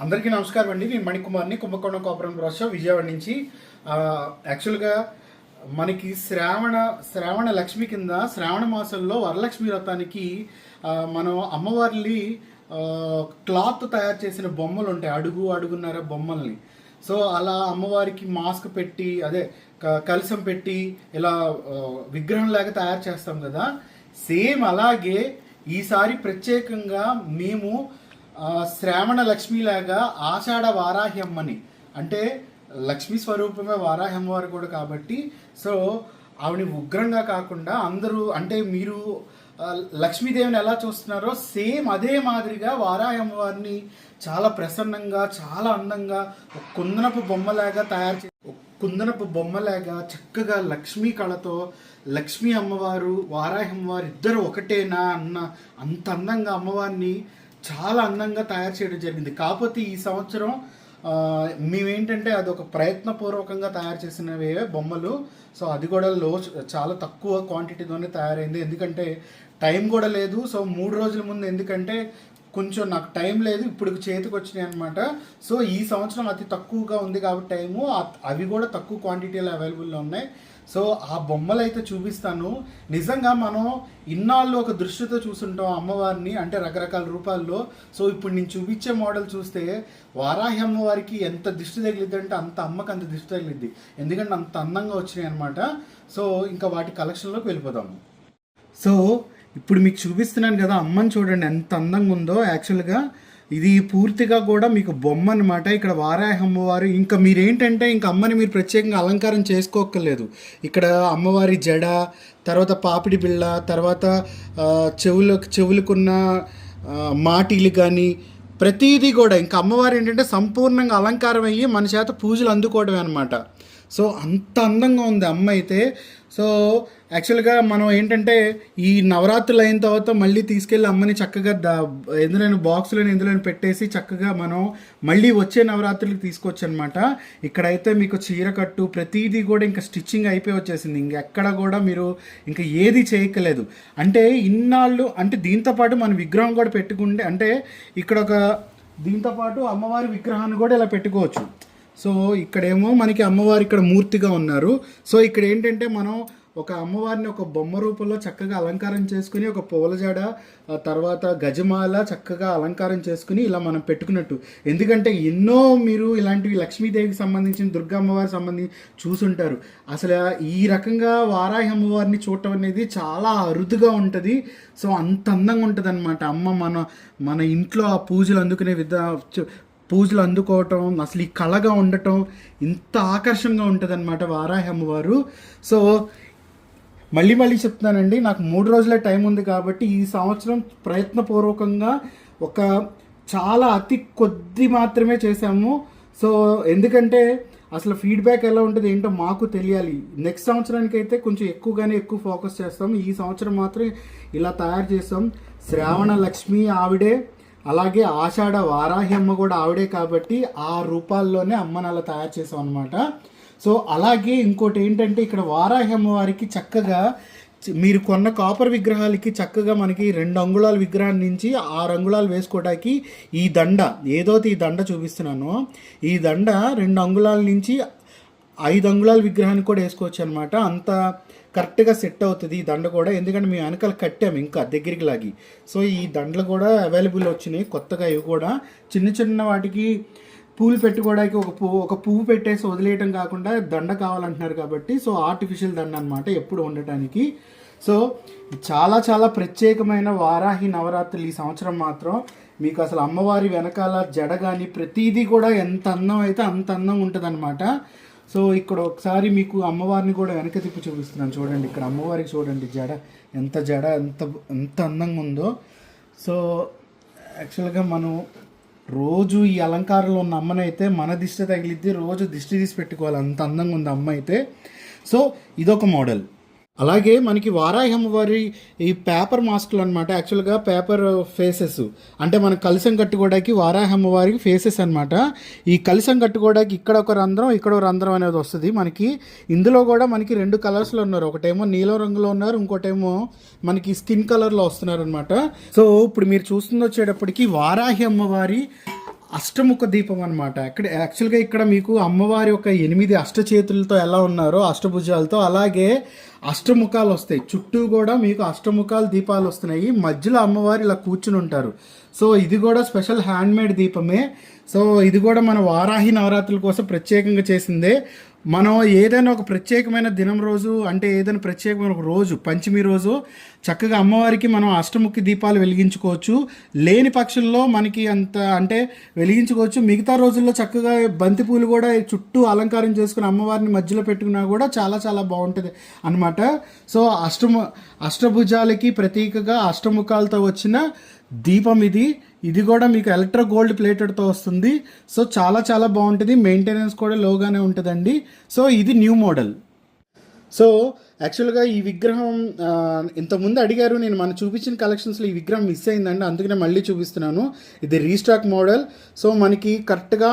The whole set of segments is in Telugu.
అందరికీ నమస్కారం అండి. నేను మణికుమార్ని కుంభకోణం కోపురం బ్రాష విజయవాడ నుంచి. యాక్చువల్గా మనకి శ్రావణ శ్రావణ లక్ష్మి కింద శ్రావణ మాసంలో వరలక్ష్మి వ్రతానికి మనం అమ్మవారిని క్లాత్ తయారు చేసిన బొమ్మలు ఉంటాయి. అడుగు అడుగున్నర బొమ్మల్ని. సో అలా అమ్మవారికి మాస్క్ పెట్టి అదే క- పెట్టి ఇలా విగ్రహంలాగా తయారు చేస్తాం కదా. సేమ్ అలాగే ఈసారి ప్రత్యేకంగా మేము శ్రావణ లక్ష్మిలాగా ఆషాఢ వారాహ్యమ్మని. అంటే లక్ష్మీ స్వరూపమే వారాహి అమ్మవారు కూడా కాబట్టి సో ఆవిడ ఉగ్రంగా కాకుండా అందరూ అంటే మీరు లక్ష్మీదేవిని ఎలా చూస్తున్నారో సేమ్ అదే మాదిరిగా వారాయమ్మవారిని చాలా ప్రసన్నంగా చాలా అందంగా ఒక కుందనపు బొమ్మలాగా తయారు చే ఒక కుందనపు బొమ్మలాగా చక్కగా లక్ష్మీ కళతో లక్ష్మీ అమ్మవారు వారాయమ్మవారు ఇద్దరు ఒకటేనా అన్న అంత అందంగా అమ్మవారిని చాలా అందంగా తయారు చేయడం జరిగింది. కాకపోతే ఈ సంవత్సరం మేమేంటంటే అది ఒక ప్రయత్నపూర్వకంగా తయారు చేసినవే బొమ్మలు. సో అది కూడా లో చాలా తక్కువ క్వాంటిటీతోనే తయారైంది. ఎందుకంటే టైం కూడా లేదు. సో మూడు రోజుల ముందు ఎందుకంటే కొంచెం నాకు టైం లేదు. ఇప్పుడు చేతికి వచ్చినాయి అనమాట సో ఈ సంవత్సరం అతి తక్కువగా ఉంది కాబట్టి టైము. అవి కూడా తక్కువ క్వాంటిటీలో అవైలబుల్లో ఉన్నాయి. సో ఆ బొమ్మలు అయితే చూపిస్తాను. నిజంగా మనం ఇన్నాళ్ళు ఒక దృష్టితో చూసుంటాం అమ్మవారిని అంటే రకరకాల రూపాల్లో. సో ఇప్పుడు నేను చూపించే మోడల్ చూస్తే వారాహి అమ్మవారికి ఎంత దిష్టి తగిలిద్ది అంటే అంత అమ్మకి అంత దిష్టి తగిలిద్ది. ఎందుకంటే అంత అందంగా వచ్చినాయి అనమాట సో ఇంకా వాటి కలెక్షన్లోకి వెళ్ళిపోదాము సో ఇప్పుడు మీకు చూపిస్తున్నాను కదా అమ్మని చూడండి ఎంత అందంగా ఉందో యాక్చువల్గా. ఇది పూర్తిగా కూడా మీకు బొమ్మ అనమాట ఇక్కడ వారాయ అమ్మవారు ఇంకా మీరేంటంటే ఇంకా అమ్మని మీరు ప్రత్యేకంగా అలంకారం చేసుకోక్కర్లేదు. ఇక్కడ అమ్మవారి జడ తర్వాత పాపిడి బిళ్ళ తర్వాత చెవులు చెవులకు చెవులకున్న మాటీలు కానీ ప్రతిదీ కూడా. ఇంకా అమ్మవారు ఏంటంటే సంపూర్ణంగా అలంకారం అయ్యి మన చేత పూజలు అందుకోవడమే అనమాట సో అంత అందంగా ఉంది అమ్మ అయితే. సో యాక్చువల్గా మనం ఏంటంటే ఈ నవరాత్రులు అయిన తర్వాత మళ్ళీ తీసుకెళ్ళి అమ్మని చక్కగా దా ఎందులోని బాక్సులను ఎందులో పెట్టేసి చక్కగా మనం మళ్ళీ వచ్చే నవరాత్రులకు తీసుకోవచ్చు అనమాట ఇక్కడైతే మీకు చీర కట్టు ప్రతిదీ కూడా ఇంకా స్టిచ్చింగ్ అయిపోయి వచ్చేసింది. ఇంకెక్కడ కూడా మీరు ఇంకా ఏది చేయకలేదు అంటే ఇన్నాళ్ళు అంటే దీంతో పాటు మన విగ్రహం కూడా పెట్టుకుంటే అంటే ఇక్కడ ఒక దీంతో పాటు అమ్మవారి విగ్రహాన్ని కూడా ఇలా పెట్టుకోవచ్చు. సో ఇక్కడేమో మనకి అమ్మవారు ఇక్కడ మూర్తిగా ఉన్నారు. సో ఇక్కడ ఏంటంటే మనం ఒక అమ్మవారిని ఒక బొమ్మ రూపంలో చక్కగా అలంకారం చేసుకుని ఒక పూలజడ తర్వాత గజమాల చక్కగా అలంకారం చేసుకుని ఇలా మనం పెట్టుకున్నట్టు. ఎందుకంటే ఎన్నో మీరు ఇలాంటివి లక్ష్మీదేవికి సంబంధించిన దుర్గా అమ్మవారికి సంబంధించి చూసుంటారు. అసలు ఈ రకంగా వారాహి అమ్మవారిని చూడటం అనేది చాలా అరుదుగా ఉంటుంది. సో అంత అందంగా ఉంటుంది అనమాట అమ్మ మన మన ఇంట్లో ఆ పూజలు అందుకునే విధ పూజలు అందుకోవటం అసలు ఈ కళగా ఉండటం ఇంత ఆకర్షణగా ఉంటుంది అనమాట వారాహి అమ్మవారు. సో మళ్ళీ మళ్ళీ చెప్తున్నానండి నాకు మూడు రోజుల టైం ఉంది కాబట్టి ఈ సంవత్సరం ప్రయత్నపూర్వకంగా ఒక చాలా అతి కొద్ది మాత్రమే చేశాము. సో ఎందుకంటే అసలు ఫీడ్బ్యాక్ ఎలా ఉంటుంది ఏంటో మాకు తెలియాలి. నెక్స్ట్ సంవత్సరానికి అయితే కొంచెం ఎక్కువగానే ఎక్కువ ఫోకస్ చేస్తాం. ఈ సంవత్సరం మాత్రం ఇలా తయారు చేస్తాం శ్రావణ లక్ష్మి ఆవిడే అలాగే ఆషాఢ వారాహి అమ్మ కూడా ఆవిడే కాబట్టి ఆ రూపాల్లోనే అమ్మని అలా తయారు చేసాం అనమాట సో అలాగే ఇంకోటి ఏంటంటే ఇక్కడ వారాహి అమ్మవారికి చక్కగా మీరు కొన్న కాపర్ విగ్రహాలకి చక్కగా మనకి రెండు అంగుళాల విగ్రహం నుంచి ఆరు అంగుళాలు వేసుకోవడానికి ఈ దండ ఏదోతి ఈ దండ చూపిస్తున్నాను. ఈ దండ రెండు అంగుళాల నుంచి ఐదు అంగుళాల విగ్రహాన్ని కూడా వేసుకోవచ్చు అనమాట అంత కరెక్ట్గా సెట్ అవుతుంది ఈ దండ కూడా. ఎందుకంటే మేము వెనకాల కట్టాము ఇంకా దగ్గరికి లాగి. సో ఈ దండలు కూడా అవైలబుల్ వచ్చినాయి. కొత్తగా ఇవి కూడా. చిన్న చిన్న వాటికి పూలు పెట్టుకోవడానికి ఒక పువ్వు ఒక పువ్వు పెట్టేసి వదిలేయటం కాకుండా దండ కావాలంటున్నారు కాబట్టి సో ఆర్టిఫిషియల్ దండ అనమాట ఎప్పుడు ఉండటానికి. సో చాలా చాలా ప్రత్యేకమైన వారాహి నవరాత్రులు ఈ సంవత్సరం మాత్రం. మీకు అసలు అమ్మవారి వెనకాల జడ కానీ ప్రతిదీ కూడా ఎంత అందం అయితే అంత అందం ఉంటుంది సో ఇక్కడ ఒకసారి మీకు అమ్మవారిని కూడా వెనక తిప్పి చూపిస్తున్నాను. చూడండి ఇక్కడ అమ్మవారికి చూడండి జడ. ఎంత జడ ఎంత ఎంత అందంగా ఉందో. సో యాక్చువల్గా మనం రోజు ఈ అలంకారంలో ఉన్న అమ్మనైతే మన దిష్టి తగిలిద్ది రోజు దిష్టి తీసి పెట్టుకోవాలి. అంత అందంగా ఉంది అమ్మ అయితే. సో ఇదొక మోడల్. అలాగే మనకి వారాహి అమ్మవారి ఈ పేపర్ మాస్కులు అనమాట యాక్చువల్గా పేపర్ ఫేసెస్. అంటే మనం కలిసం కట్టుకోవడానికి వారాహి అమ్మవారికి ఫేసెస్ అనమాట ఈ కలిసం కట్టుకోవడానికి ఇక్కడ ఒక రంధ్రం ఇక్కడ ఒక రంధ్రం అనేది వస్తుంది. మనకి ఇందులో కూడా మనకి రెండు కలర్స్లో ఉన్నారు. ఒకటేమో నీలం రంగులో ఉన్నారు ఇంకోటేమో మనకి స్కిన్ కలర్లో వస్తున్నారు అనమాట సో ఇప్పుడు మీరు చూస్తుంది వచ్చేటప్పటికి వారాహి అమ్మవారి అష్టముఖ దీపం అనమాట ఇక్కడ యాక్చువల్గా ఇక్కడ మీకు అమ్మవారి యొక్క ఎనిమిది అష్టచేతులతో ఎలా ఉన్నారో అష్టభుజాలతో అలాగే అష్టముఖాలు వస్తాయి. చుట్టూ కూడా మీకు అష్టముఖాలు దీపాలు వస్తున్నాయి. మధ్యలో అమ్మవారు ఇలా కూర్చుని ఉంటారు. సో ఇది కూడా స్పెషల్ హ్యాండ్మేడ్ దీపమే. సో ఇది కూడా మన వారాహి నవరాత్రుల కోసం ప్రత్యేకంగా చేసిందే. మనం ఏదైనా ఒక ప్రత్యేకమైన దినం రోజు అంటే ఏదైనా ప్రత్యేకమైన ఒక రోజు పంచమి రోజు చక్కగా అమ్మవారికి మనం అష్టముఖి దీపాలు వెలిగించుకోవచ్చు. లేని పక్షుల్లో మనకి అంత అంటే వెలిగించుకోవచ్చు. మిగతా రోజుల్లో చక్కగా బంతి పూలు కూడా చుట్టూ అలంకారం చేసుకుని అమ్మవారిని మధ్యలో పెట్టుకున్నా కూడా చాలా చాలా బాగుంటుంది అనమాట సో అష్టము అష్టభుజాలకి ప్రతీకగా అష్టముఖాలతో వచ్చిన దీపం ఇది. ఇది కూడా మీకు ఎలక్ట్రో గోల్డ్ ప్లేటెడ్తో వస్తుంది. సో చాలా చాలా బాగుంటుంది. మెయింటెనెన్స్ కూడా లోగానే ఉంటుందండి. సో ఇది న్యూ మోడల్. సో యాక్చువల్గా ఈ విగ్రహం ఇంతకుముందు అడిగారు నేను మన చూపించిన కలెక్షన్స్లో ఈ విగ్రహం మిస్ అయిందండి. అందుకనే మళ్ళీ చూపిస్తున్నాను. ఇది రీస్టాక్ మోడల్. సో మనకి కరెక్ట్గా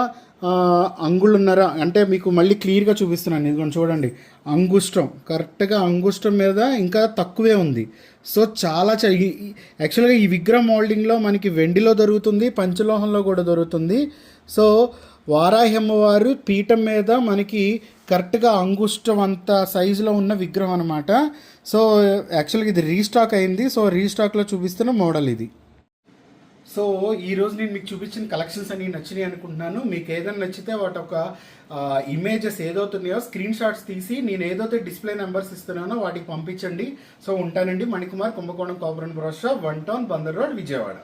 అంగుళన్నర అంటే మీకు మళ్ళీ క్లియర్గా చూపిస్తున్నాను ఇదిగోండి చూడండి. అంగుష్టం కరెక్ట్గా అంగుష్టం మీద ఇంకా తక్కువే ఉంది. సో చాలా యాక్చువల్గా ఈ విగ్రహం మోల్డింగ్లో మనకి వెండిలో దొరుకుతుంది పంచలోహంలో కూడా దొరుకుతుంది. సో వారాహి అమ్మవారు పీఠం మీద మనకి కరెక్ట్గా అంగుష్టం అంత సైజులో ఉన్న విగ్రహం అనమాట సో యాక్చువల్గా ఇది రీస్టాక్ అయింది. సో రీస్టాక్లో చూపిస్తున్న మోడల్ ఇది. సో ఈ రోజు నేను మీకు చూపించిన కలెక్షన్స్ అన్ని నచ్చినాయి అనుకుంటున్నాను. మీకు ఏదైనా నచ్చితే వాటి ఒక ఇమేజెస్ ఏదవుతున్నాయో స్క్రీన్ షాట్స్ తీసి నేను ఏదైతే డిస్ప్లే నెంబర్స్ ఇస్తున్నానో వాటికి పంపించండి. సో ఉంటానండి. మణికుమార్ కుంభకోణం కాపురం బ్రోష్ one town Bandar road Vijayawada.